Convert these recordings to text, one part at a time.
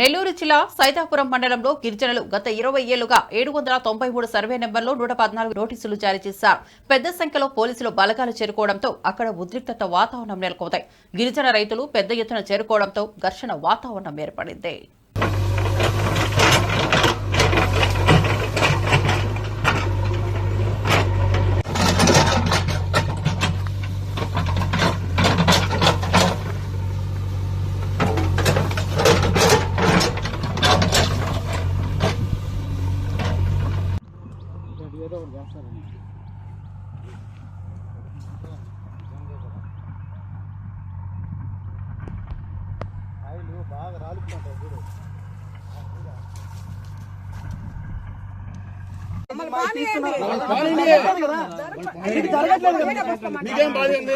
నెల్లూరు జిల్లా సైతాపురం మండలంలో గిరిజనులు గత ఇరవై ఏళ్ళుగా ఏడు వందల తొంభై మూడు సర్వే నెంబర్లో నూట పద్నాలుగు నోటీసులు జారీ చేశారు. పెద్ద సంఖ్యలో పోలీసులు బలగాలు చేరుకోవడంతో అక్కడ ఉద్రిక్తత వాతావరణం నెలకొంది. గిరిజన రైతులు పెద్ద ఎత్తున చేరుకోవడంతో ఘర్షణ వాతావరణం ఏర్పడింది. ఏదో ఒకటి చేస్తారండి ఆయిల్ బాగా రాలిపోతుంటాయి చూడు మీకేం బాధ ఉంది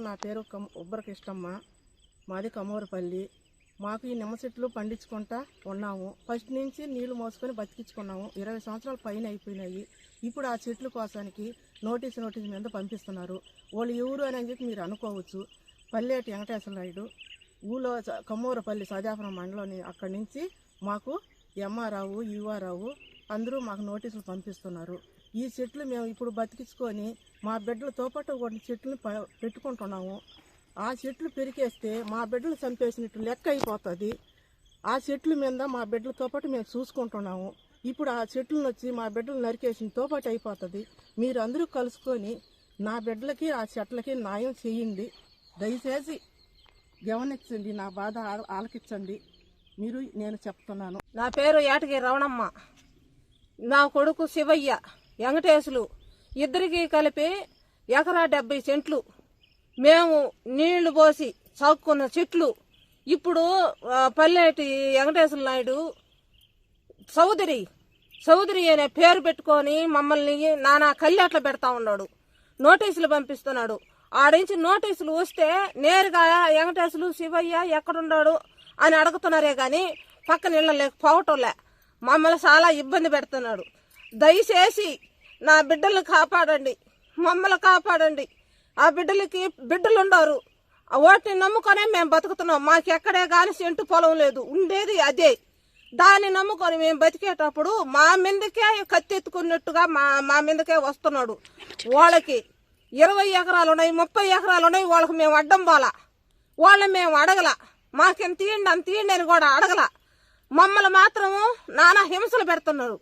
నా పేరు కమ్- ఉబ్బరకిష్టమ్మ మాది కమ్మూరపల్లి మాకు ఈ నిమ్మ చెట్లు పండించుకుంటా ఉన్నాము. ఫస్ట్ నుంచి నీళ్ళు మోసుకొని బతికించుకున్నాము. ఇరవై సంవత్సరాల పైన అయిపోయినాయి. ఇప్పుడు ఆ చెట్లు కోసానికి నోటీసు నోటీస్ మీద పంపిస్తున్నారు. వాళ్ళు ఎవరు అని చెప్పి మీరు అనుకోవచ్చు. పల్లెటి వెంకటేశ్వర నాయుడు ఊళ్ళో కమ్మూరపల్లి సజాపురం మండలం అక్కడి నుంచి మాకు ఎంఆర్ఆవు ఈవారావు అందరూ మాకు నోటీసులు పంపిస్తున్నారు. ఈ చెట్లు మేము ఇప్పుడు బతికించుకొని మా బిడ్డలతో పాటు కొన్ని చెట్లు ప- పెట్టుకుంటున్నాము. ఆ చెట్లు పెరికేస్తే మా బిడ్డలు చంపేసినట్టు లెక్క అయిపోతుంది. ఆ చెట్ల మీద మా బిడ్డలతో పాటు మేము చూసుకుంటున్నాము. ఇప్పుడు ఆ చెట్లను వచ్చి మా బిడ్డలు నరికేసిన తోపాటు అయిపోతుంది. మీరు అందరూ కలుసుకొని నా బిడ్డలకి ఆ చెట్లకి న్యాయం చేయండి. దయచేసి గమనించండి నా బాధ ఆలకించండి. మీరు నేను చెప్తున్నాను. నా పేరు ఏటగి రవణమ్మ నా కొడుకు శివయ్య వెంకటేశులు. ఇద్దరికి కలిపి ఎకరా డెబ్బై సెంట్లు. మేము నీళ్ళు పోసి సాక్కున్న చెట్లు. ఇప్పుడు పల్లెటి వెంకటేశ్వర నాయుడు చౌదరి. చౌదరి అనే పేరు పెట్టుకొని మమ్మల్ని నానా కళ్ళెట్ల పెడతా ఉన్నాడు. నోటీసులు పంపిస్తున్నాడు. ఆడించి నోటీసులు వస్తే నేరుగా వెంకటేశ్వరు శివయ్య ఎక్కడున్నాడు అని అడుగుతున్నారే కానీ పక్కన ఇళ్ళ పోవటంలే మమ్మల్ని చాలా ఇబ్బంది పెడుతున్నాడు. దయచేసి నా బిడ్డల్ని కాపాడండి. మమ్మల్ని కాపాడండి. ఆ బిడ్డలకి బిడ్డలు ఉండరు వాటిని నమ్ముకొనే మేము బతుకుతున్నాం. మాకు ఎక్కడే సెంటు పొలం లేదు. ఉండేది అదే. దాన్ని నమ్ముకొని మేము బతికేటప్పుడు మా మీదకే కత్తెత్తుకున్నట్టుగా మా మా మీదకే వస్తున్నాడు. వాళ్ళకి ఇరవై ఎకరాలు ఉన్నాయి ముప్పై ఎకరాలు ఉన్నాయి వాళ్ళకి మేము అడ్డం పోలా. వాళ్ళని మేము అడగల. మాకేం తీయండి అంత తీయండి అని కూడా అడగల. మమ్మల్ని మాత్రము నానా హింసలు పెడుతున్నారు.